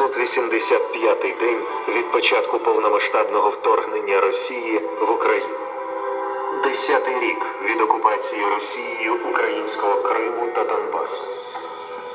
585-й день від початку повномасштабного вторгнення Росії в Україну. Десятий рік від окупації Росією українського Криму та Донбасу.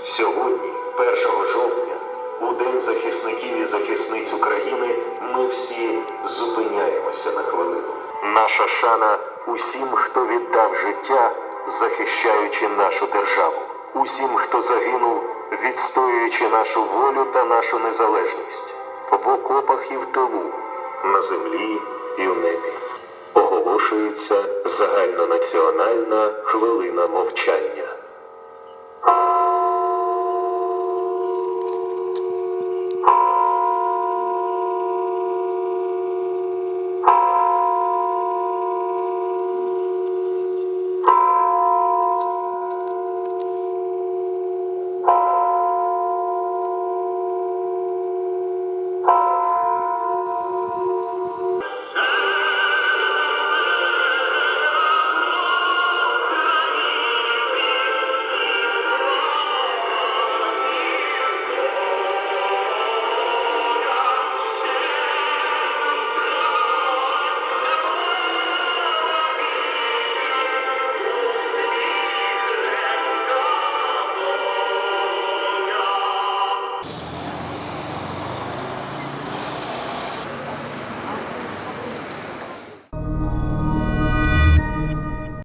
Сьогодні, 1 жовтня, у День захисників і захисниць України, ми всі зупиняємося на хвилину. Наша шана усім, хто віддав життя, захищаючи нашу державу, усім, хто загинув, відстоюючи нашу волю та нашу незалежність, в окопах і в тилу, на землі і в небі. Оголошується загальнонаціональна хвилина мовчання.